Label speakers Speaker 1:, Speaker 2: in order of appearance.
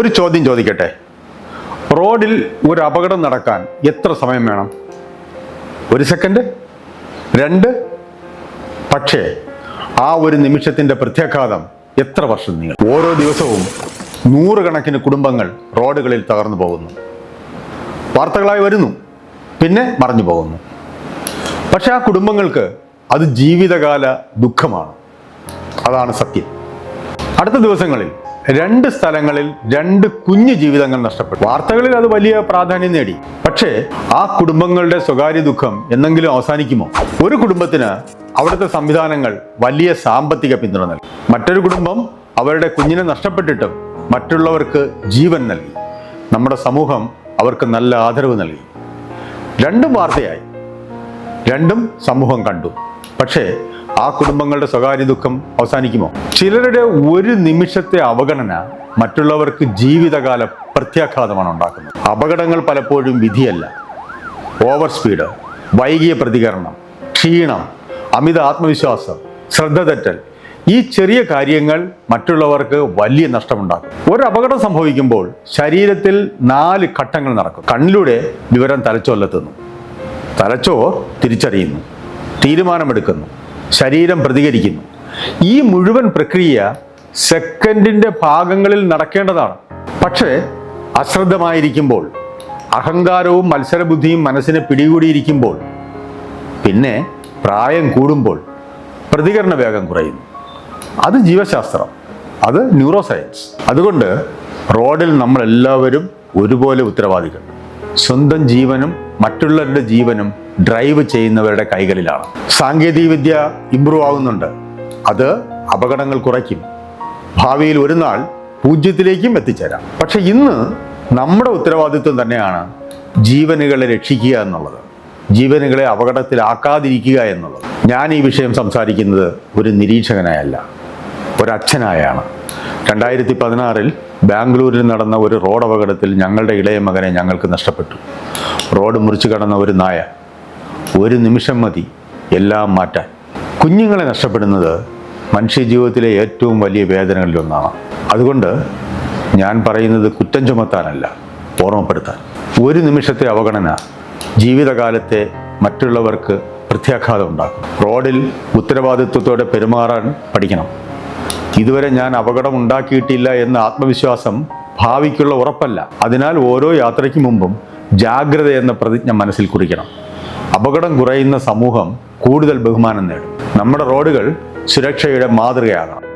Speaker 1: ഒരു ചോദ്യം ചോദിക്കട്ടെ? റോഡിൽ ഒരു അപകടം നടക്കാൻ എത്ര സമയം വേണം? ഒരു സെക്കൻഡ് രണ്ട് പക്ഷേ ആ ഒരു നിമിഷത്തിന്റെ പ്രത്യാഘാതം എത്ര വർഷം നീളും ഓരോ ദിവസവും നൂറുകണക്കിന് കുടുംബങ്ങൾ റോഡുകളിൽ തകർന്നു പോകുന്നു. വാർത്തകളായി വരുന്നു പിന്നെ മറഞ്ഞു പോകുന്നു. പക്ഷെ ആ കുടുംബങ്ങൾക്ക് അത് ജീവിതകാല ദുഃഖമാണ്. അതാണ് സത്യം. അടുത്ത ദിവസങ്ങളിൽ രണ്ട് സ്ഥലങ്ങളിൽ രണ്ട് കുഞ്ഞു ജീവിതങ്ങൾ നഷ്ടപ്പെട്ടു. വാർത്തകളിൽ അത് വലിയ പ്രാധാന്യം നേടി. പക്ഷേ ആ കുടുംബങ്ങളുടെ സ്വകാര്യ ദുഃഖം എന്നെങ്കിലും അവസാനിക്കുമോ? ഒരു കുടുംബത്തിന് അവിടുത്തെ സംവിധാനങ്ങൾ വലിയ സാമ്പത്തിക പിന്തുണ നൽകി. മറ്റൊരു കുടുംബം അവരുടെ കുഞ്ഞിനെ നഷ്ടപ്പെട്ടിട്ടും മറ്റുള്ളവർക്ക് ജീവൻ നൽകി. നമ്മുടെ സമൂഹം അവർക്ക് നല്ല ആദരവ് നൽകി. രണ്ടും വാർത്തയായി. രണ്ടും സമൂഹം കണ്ടു. പക്ഷേ ആ കുടുംബങ്ങളുടെ സ്വകാര്യ ദുഃഖം അവസാനിക്കുമോ? ചിലരുടെ ഒരു നിമിഷത്തെ അവഗണന മറ്റുള്ളവർക്ക് ജീവിതകാല പ്രത്യാഘാതമാണ് ഉണ്ടാക്കുന്നത്. അപകടങ്ങൾ പലപ്പോഴും വിധിയല്ല. ഓവർ സ്പീഡ് വൈകിയ പ്രതികരണം ക്ഷീണം അമിത ആത്മവിശ്വാസം ശ്രദ്ധ തെറ്റൽ ഈ ചെറിയ കാര്യങ്ങൾ മറ്റുള്ളവർക്ക് വലിയ നഷ്ടമുണ്ടാക്കും. ഒരു അപകടം സംഭവിക്കുമ്പോൾ ശരീരത്തിൽ നാല് ഘട്ടങ്ങൾ നടക്കും. കണ്ണിലൂടെ വിവരം തലച്ചോറിലെത്തുന്നു തലച്ചോർ തിരിച്ചറിയുന്നു. തീരുമാനമെടുക്കുന്നു. ശരീരം പ്രതികരിക്കുന്നു. ഈ മുഴുവൻ പ്രക്രിയ സെക്കൻഡിന്റെ ഭാഗങ്ങളിൽ നടക്കേണ്ടതാണ്. പക്ഷേ അശ്രദ്ധമായിരിക്കുമ്പോൾ അഹങ്കാരവും മത്സരബുദ്ധിയും മനസ്സിനെ പിടികൂടിയിരിക്കുമ്പോൾ പിന്നെ പ്രായം കൂടുമ്പോൾ പ്രതികരണ വേഗം കുറയുന്നു. അത് ജീവശാസ്ത്രം. അത് ന്യൂറോ സയൻസ് അതുകൊണ്ട് റോഡിൽ നമ്മളെല്ലാവരും ഒരുപോലെ ഉത്തരവാദികൾ. സ്വന്തം ജീവനും മറ്റുള്ളവരുടെ ജീവനും ഡ്രൈവ് ചെയ്യുന്നവരുടെ കൈകളിലാണ്. സാങ്കേതിക വിദ്യ ഇമ്പ്രൂവ് ആവുന്നുണ്ട്. അത് അപകടങ്ങൾ കുറയ്ക്കും. ഭാവിയിൽ ഒരു നാൾ പൂജ്യത്തിലേക്കും എത്തിച്ചേരാം. പക്ഷെ ഇന്ന് നമ്മുടെ ഉത്തരവാദിത്വം തന്നെയാണ് ജീവനുകളെ രക്ഷിക്കുക എന്നുള്ളത്. ജീവനുകളെ അപകടത്തിലാക്കാതിരിക്കുക എന്നുള്ളത്. ഞാൻ ഈ വിഷയം സംസാരിക്കുന്നത് ഒരു നിരീക്ഷകനായല്ല ഒരച്ഛനായാണ്. രണ്ടായിരത്തി പതിനാറിൽ ബാംഗ്ലൂരിൽ നടന്ന ഒരു റോഡ് അപകടത്തിൽ ഞങ്ങളുടെ ഇളയ മകനെ ഞങ്ങൾക്ക് നഷ്ടപ്പെട്ടു. റോഡ് മുറിച്ചു കടന്ന ഒരു നായ ഒരു നിമിഷം മതി. എല്ലാം മാറ്റാൻ. കുഞ്ഞുങ്ങളെ നഷ്ടപ്പെടുന്നത് മനുഷ്യ ജീവിതത്തിലെ ഏറ്റവും വലിയ വേദനകളിലൊന്നാണ്. അതുകൊണ്ട് ഞാൻ പറയുന്നത് കുറ്റം ചുമത്താനല്ല ഓർമ്മപ്പെടുത്താൻ. ഒരു നിമിഷത്തെ അവഗണന ജീവിതകാലത്തെ മറ്റുള്ളവർക്ക് പ്രത്യാഘാതം ഉണ്ടാക്കും. റോഡിൽ ഉത്തരവാദിത്വത്തോടെ പെരുമാറാൻ പഠിക്കണം. ഇതുവരെ ഞാൻ അപകടം ഉണ്ടാക്കിയിട്ടില്ല എന്ന ആത്മവിശ്വാസം ഭാവിക്കുള്ള ഉറപ്പല്ല. അതിനാൽ ഓരോ യാത്രയ്ക്ക് മുമ്പും ജാഗ്രത എന്ന പ്രതിജ്ഞ മനസ്സിൽ കുറിക്കണം. അപകടം കുറയുന്ന സമൂഹം കൂടുതൽ ബഹുമാനം നേടും. നമ്മുടെ റോഡുകൾ സുരക്ഷയുടെ മാതൃകയാകണം